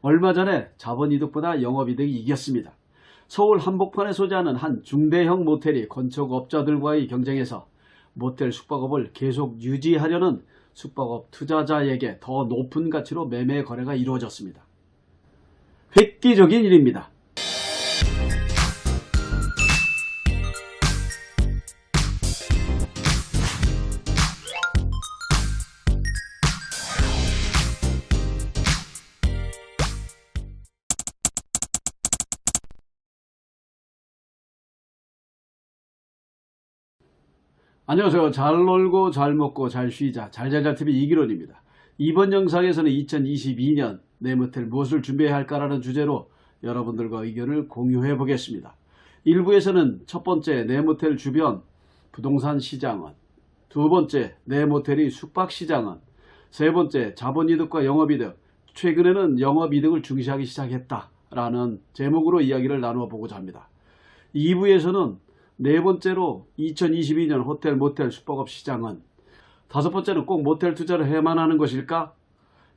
얼마 전에 자본이득보다 영업이득이 이겼습니다. 서울 한복판에 소재하는 한 중대형 모텔이 건축업자들과의 경쟁에서 모텔 숙박업을 계속 유지하려는 숙박업 투자자에게 더 높은 가치로 매매 거래가 이루어졌습니다. 획기적인 일입니다. 안녕하세요. 잘 놀고 잘 먹고 잘 쉬자 잘잘잘TV 이기론입니다. 이번 영상에서는 2022년 내 모텔 무엇을 준비해야 할까라는 주제로 여러분들과 의견을 공유해 보겠습니다. 1부에서는 첫 번째 내 모텔 주변 부동산 시장은 두 번째 내 모텔의 숙박 시장은 세 번째 자본이득과 영업이득 최근에는 영업이득을 중시하기 시작했다라는 제목으로 이야기를 나누어 보고자 합니다. 2부에서는 네 번째로 2022년 호텔 모텔 숙박업 시장은 다섯 번째는 꼭 모텔 투자를 해야만 하는 것일까?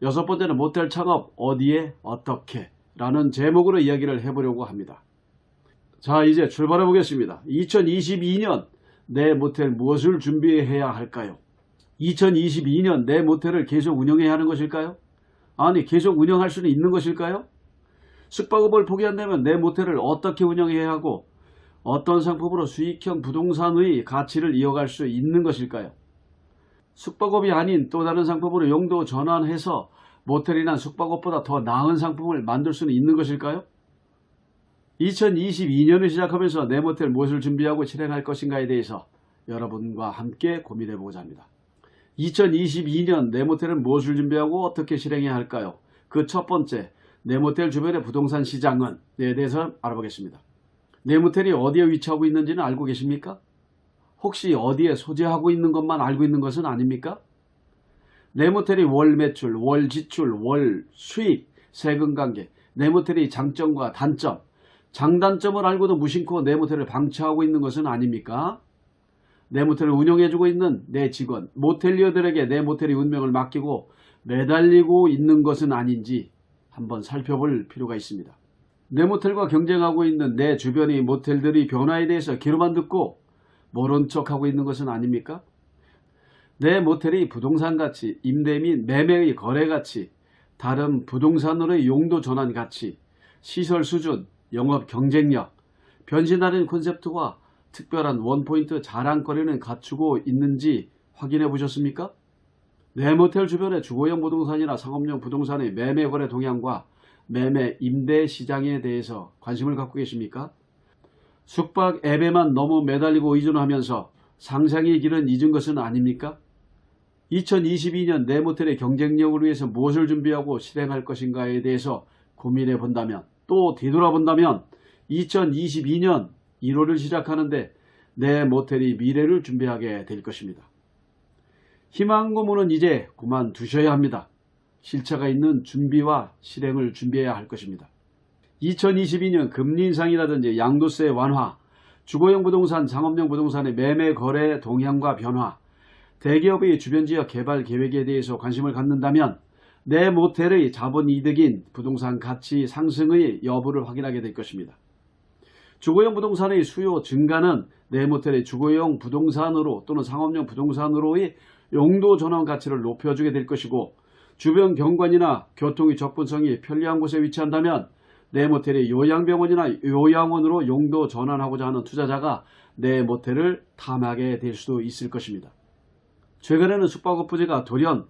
여섯 번째는 모텔 창업 어디에 어떻게 라는 제목으로 이야기를 해보려고 합니다. 자 이제 출발해 보겠습니다. 2022년 내 모텔 무엇을 준비해야 할까요? 2022년 내 모텔을 계속 운영해야 하는 것일까요? 아니 계속 운영할 수는 있는 것일까요? 숙박업을 포기한다면 내 모텔을 어떻게 운영해야 하고 어떤 상품으로 수익형 부동산의 가치를 이어갈 수 있는 것일까요? 숙박업이 아닌 또 다른 상품으로 용도 전환해서 모텔이나 숙박업보다 더 나은 상품을 만들 수는 있는 것일까요? 2022년을 시작하면서 내 모텔 무엇을 준비하고 실행할 것인가에 대해서 여러분과 함께 고민해 보고자 합니다. 2022년 내 모텔은 무엇을 준비하고 어떻게 실행해야 할까요? 그 첫 번째, 내 모텔 주변의 부동산 시장은 에 대해서 알아보겠습니다. 내 모텔이 어디에 위치하고 있는지는 알고 계십니까? 혹시 어디에 소재하고 있는 것만 알고 있는 것은 아닙니까? 내 모텔이 월 매출, 월 지출, 월 수익, 세금 관계, 내 모텔의 장점과 단점, 장단점을 알고도 무심코 내 모텔을 방치하고 있는 것은 아닙니까? 내 모텔을 운영해주고 있는 내 직원, 모텔리어들에게 내 모텔의 운명을 맡기고 매달리고 있는 것은 아닌지 한번 살펴볼 필요가 있습니다. 내 모텔과 경쟁하고 있는 내 주변의 모텔들의 변화에 대해서 귀로만 듣고 모른 척하고 있는 것은 아닙니까? 내 모텔의 부동산 가치, 임대 및 매매의 거래 가치, 다른 부동산으로의 용도 전환 가치, 시설 수준, 영업 경쟁력, 변신하는 콘셉트와 특별한 원포인트 자랑거리는 갖추고 있는지 확인해 보셨습니까? 내 모텔 주변의 주거용 부동산이나 상업용 부동산의 매매 거래 동향과 매매 임대 시장에 대해서 관심을 갖고 계십니까? 숙박 앱에만 너무 매달리고 의존하면서 상상의 길은 잊은 것은 아닙니까? 2022년 내 모텔의 경쟁력을 위해서 무엇을 준비하고 실행할 것인가에 대해서 고민해 본다면 또 뒤돌아본다면 2022년 1월을 시작하는데 내 모텔이 미래를 준비하게 될 것입니다. 희망 고문은 이제 그만두셔야 합니다. 실체가 있는 준비와 실행을 준비해야 할 것입니다. 2022년 금리 인상이라든지 양도세 완화, 주거용 부동산, 상업용 부동산의 매매 거래 동향과 변화, 대기업의 주변 지역 개발 계획에 대해서 관심을 갖는다면 내 모텔의 자본 이득인 부동산 가치 상승의 여부를 확인하게 될 것입니다. 주거용 부동산의 수요 증가는 내 모텔의 주거용 부동산으로 또는 상업용 부동산으로의 용도 전환 가치를 높여주게 될 것이고 주변 경관이나 교통의 접근성이 편리한 곳에 위치한다면 내 모텔이 요양병원이나 요양원으로 용도 전환하고자 하는 투자자가 내 모텔을 탐하게 될 수도 있을 것입니다. 최근에는 숙박업 부지가 돌연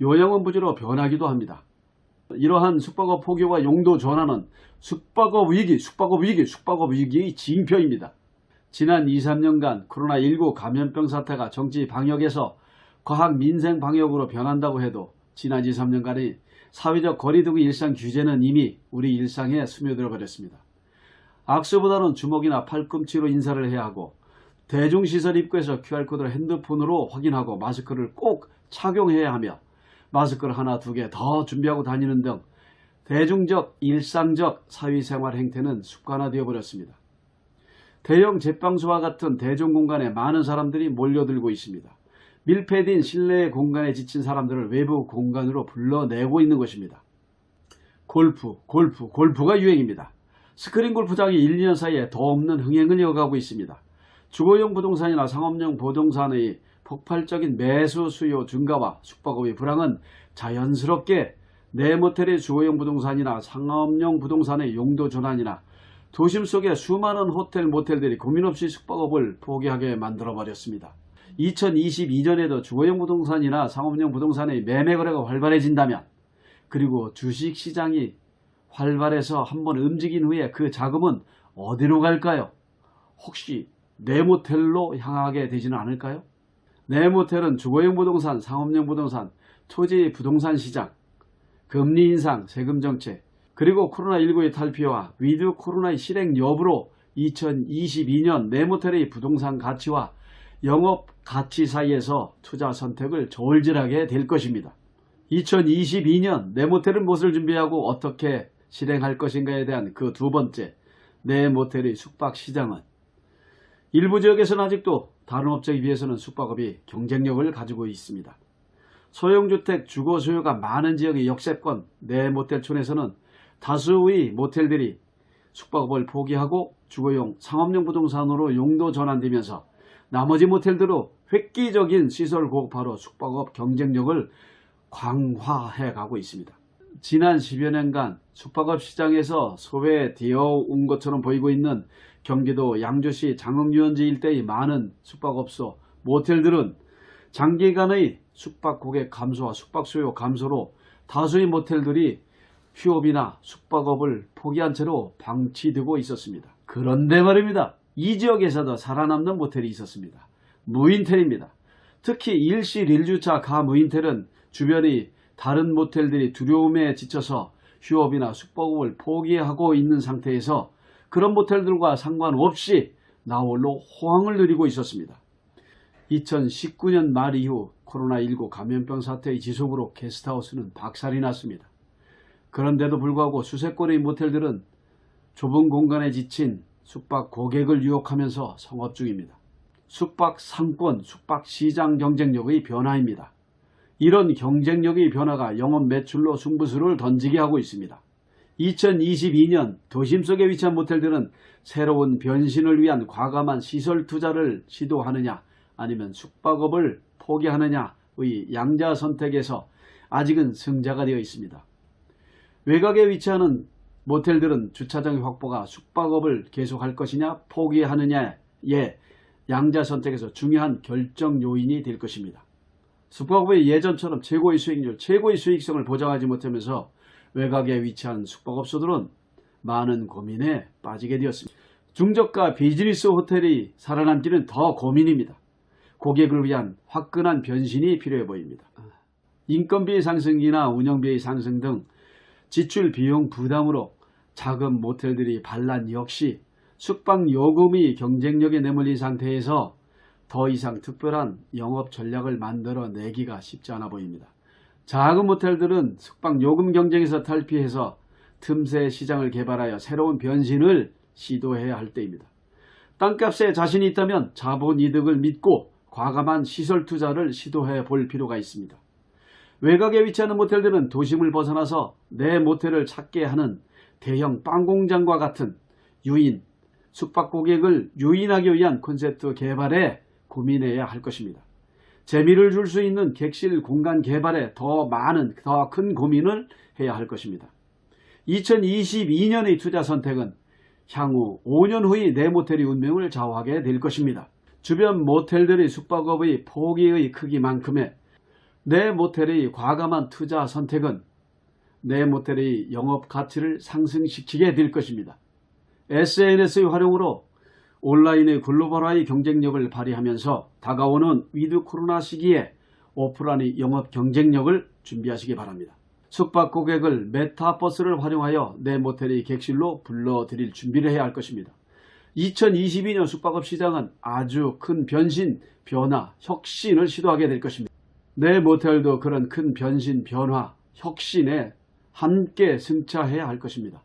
요양원 부지로 변하기도 합니다. 이러한 숙박업 포교와 용도 전환은 숙박업 위기, 숙박업 위기, 숙박업 위기의 징표입니다. 지난 2, 3년간 코로나19 감염병 사태가 정치 방역에서 과학 민생 방역으로 변한다고 해도 지난 2, 3년간의 사회적 거리두기 일상 규제는 이미 우리 일상에 스며들어 버렸습니다. 악수보다는 주먹이나 팔꿈치로 인사를 해야 하고 대중시설 입구에서 QR코드를 핸드폰으로 확인하고 마스크를 꼭 착용해야 하며 마스크를 하나 두 개 더 준비하고 다니는 등 대중적 일상적 사회생활 행태는 습관화되어 버렸습니다. 대형 제빵소와 같은 대중 공간에 많은 사람들이 몰려들고 있습니다. 밀폐된 실내 공간에 지친 사람들을 외부 공간으로 불러내고 있는 것입니다. 골프, 골프, 골프가 유행입니다. 스크린 골프장이 1, 2년 사이에 더 없는 흥행을 이어가고 있습니다. 주거용 부동산이나 상업용 부동산의 폭발적인 매수 수요 증가와 숙박업의 불황은 자연스럽게 내 모텔의 주거용 부동산이나 상업용 부동산의 용도 전환이나 도심 속의 수많은 호텔 모텔들이 고민 없이 숙박업을 포기하게 만들어 버렸습니다. 2022년에도 주거용 부동산이나 상업용 부동산의 매매 거래가 활발해진다면 그리고 주식 시장이 활발해서 한번 움직인 후에 그 자금은 어디로 갈까요? 혹시 내 모텔로 향하게 되지는 않을까요? 내 모텔은 주거용 부동산, 상업용 부동산, 토지 부동산 시장, 금리 인상, 세금 정책, 그리고 코로나19의 탈피와 위드 코로나의 실행 여부로 2022년 내 모텔의 부동산 가치와 영업 가치 사이에서 투자 선택을 저울질하게 될 것입니다. 2022년 내 모텔은 무엇을 준비하고 어떻게 실행할 것인가에 대한 그 두 번째 내 모텔의 숙박 시장은 일부 지역에서는 아직도 다른 업체에 비해서는 숙박업이 경쟁력을 가지고 있습니다. 소형주택 주거 수요가 많은 지역의 역세권 내 모텔촌에서는 다수의 모텔들이 숙박업을 포기하고 주거용 상업용 부동산으로 용도 전환되면서 나머지 모텔들로 획기적인 시설 고급화로 숙박업 경쟁력을 강화해 가고 있습니다. 지난 10여 년간 숙박업 시장에서 소외 되어 온 것처럼 보이고 있는 경기도 양주시 장흥유원지 일대의 많은 숙박업소, 모텔들은 장기간의 숙박 고객 감소와 숙박 수요 감소로 다수의 모텔들이 휴업이나 숙박업을 포기한 채로 방치되고 있었습니다. 그런데 말입니다. 이 지역에서도 살아남는 모텔이 있었습니다. 무인텔입니다. 특히 일실 1주차 가 무인텔은 주변의 다른 모텔들이 두려움에 지쳐서 휴업이나 숙박업을 포기하고 있는 상태에서 그런 모텔들과 상관없이 나홀로 호황을 누리고 있었습니다. 2019년 말 이후 코로나19 감염병 사태의 지속으로 게스트하우스는 박살이 났습니다. 그런데도 불구하고 수세권의 모텔들은 좁은 공간에 지친 숙박 고객을 유혹하면서 성업 중입니다. 숙박 상권, 숙박 시장 경쟁력의 변화입니다. 이런 경쟁력의 변화가 영업 매출로 승부수를 던지게 하고 있습니다. 2022년 도심 속에 위치한 모텔들은 새로운 변신을 위한 과감한 시설 투자를 시도하느냐 아니면 숙박업을 포기하느냐의 양자 선택에서 아직은 승자가 되어 있습니다. 외곽에 위치하는 모텔들은 주차장 확보가 숙박업을 계속할 것이냐 포기하느냐의 양자 선택에서 중요한 결정 요인이 될 것입니다. 숙박업의 예전처럼 최고의 수익률, 최고의 수익성을 보장하지 못하면서 외곽에 위치한 숙박업소들은 많은 고민에 빠지게 되었습니다. 중저가 비즈니스 호텔이 살아남기는 더 고민입니다. 고객을 위한 화끈한 변신이 필요해 보입니다. 인건비 상승이나 운영비의 상승 등 지출 비용 부담으로 작은 모텔들이 반란 역시 숙박 요금이 경쟁력에 내몰린 상태에서 더 이상 특별한 영업 전략을 만들어 내기가 쉽지 않아 보입니다. 작은 모텔들은 숙박 요금 경쟁에서 탈피해서 틈새 시장을 개발하여 새로운 변신을 시도해야 할 때입니다. 땅값에 자신이 있다면 자본 이득을 믿고 과감한 시설 투자를 시도해 볼 필요가 있습니다. 외곽에 위치하는 모텔들은 도심을 벗어나서 내 모텔을 찾게 하는 대형 빵 공장과 같은 유인, 숙박 고객을 유인하기 위한 콘셉트 개발에 고민해야 할 것입니다. 재미를 줄 수 있는 객실 공간 개발에 더 많은, 더 큰 고민을 해야 할 것입니다. 2022년의 투자 선택은 향후 5년 후의 내 모텔의 운명을 좌우하게 될 것입니다. 주변 모텔들의 숙박업의 포기의 크기만큼의 내 모텔의 과감한 투자 선택은 내 모텔의 영업 가치를 상승시키게 될 것입니다. SNS의 활용으로 온라인의 글로벌화의 경쟁력을 발휘하면서 다가오는 위드 코로나 시기에 오프라인의 영업 경쟁력을 준비하시기 바랍니다. 숙박 고객을 메타버스를 활용하여 내 모텔의 객실로 불러들일 준비를 해야 할 것입니다. 2022년 숙박업 시장은 아주 큰 변신, 변화, 혁신을 시도하게 될 것입니다. 내 모텔도 그런 큰 변신, 변화, 혁신에 함께 승차해야 할 것입니다.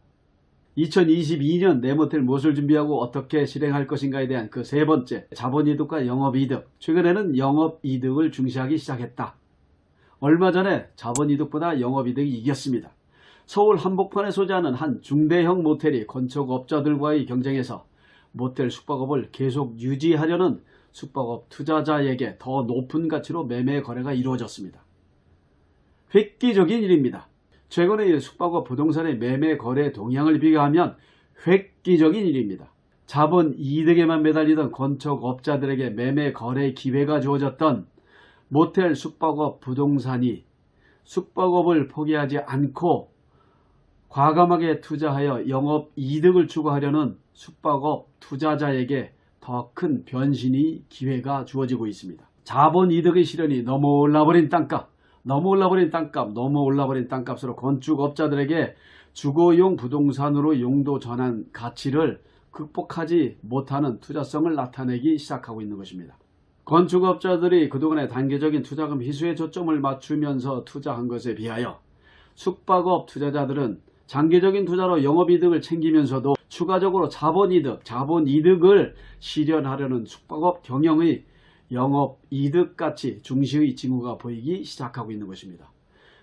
2022년 내 모텔 무엇을 준비하고 어떻게 실행할 것인가에 대한 그 세 번째 자본이득과 영업이득 최근에는 영업이득을 중시하기 시작했다. 얼마 전에 자본이득보다 영업이득이 이겼습니다. 서울 한복판에 소재하는 한 중대형 모텔이 건축업자들과의 경쟁에서 모텔 숙박업을 계속 유지하려는 숙박업 투자자에게 더 높은 가치로 매매 거래가 이루어졌습니다. 획기적인 일입니다. 최근의 숙박업 부동산의 매매 거래 동향을 비교하면 획기적인 일입니다. 자본 이득에만 매달리던 건축업자들에게 매매 거래 기회가 주어졌던 모텔 숙박업 부동산이 숙박업을 포기하지 않고 과감하게 투자하여 영업 이득을 추구하려는 숙박업 투자자에게 더 큰 변신이 기회가 주어지고 있습니다. 자본 이득의 실현이 너무 올라버린 땅값, 너무 올라버린 땅값, 너무 올라버린 땅값으로 건축업자들에게 주거용 부동산으로 용도 전환 가치를 극복하지 못하는 투자성을 나타내기 시작하고 있는 것입니다. 건축업자들이 그동안의 단계적인 투자금 희수에 초점을 맞추면서 투자한 것에 비하여 숙박업 투자자들은 장기적인 투자로 영업이득을 챙기면서도 추가적으로 자본이득, 자본이득을 실현하려는 숙박업 경영의 영업 이득같이 중시의 징후가 보이기 시작하고 있는 것입니다.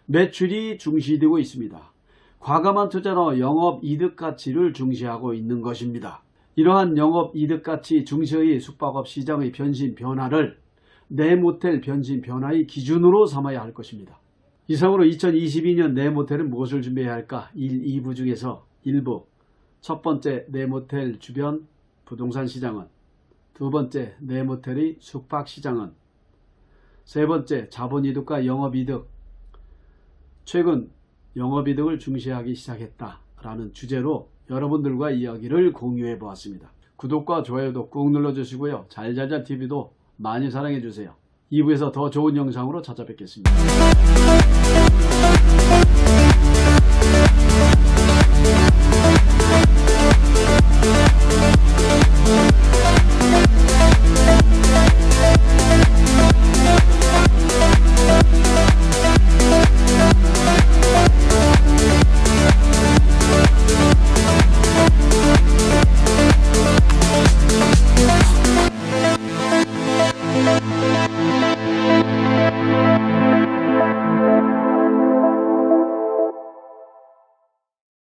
매출이 중시되고 있습니다. 과감한 투자로 영업 이득 가치를 중시하고 있는 것입니다. 이러한 영업 이득 가치 중시의 숙박업 시장의 변신 변화를 내 모텔 변신 변화의 기준으로 삼아야 할 것입니다. 이상으로 2022년 내 모텔은 무엇을 준비해야 할까? 1, 2부 중에서 1부 첫 번째 내 모텔 주변 부동산 시장은 두 번째 내 모텔의 숙박 시장은 세 번째 자본 이득과 영업 이득 최근 영업 이득을 중시하기 시작했다라는 주제로 여러분들과 이야기를 공유해 보았습니다. 구독과 좋아요도 꾹 눌러 주시고요. 잘잘잘TV도 많이 사랑해 주세요. 2부에서 더 좋은 영상으로 찾아뵙겠습니다.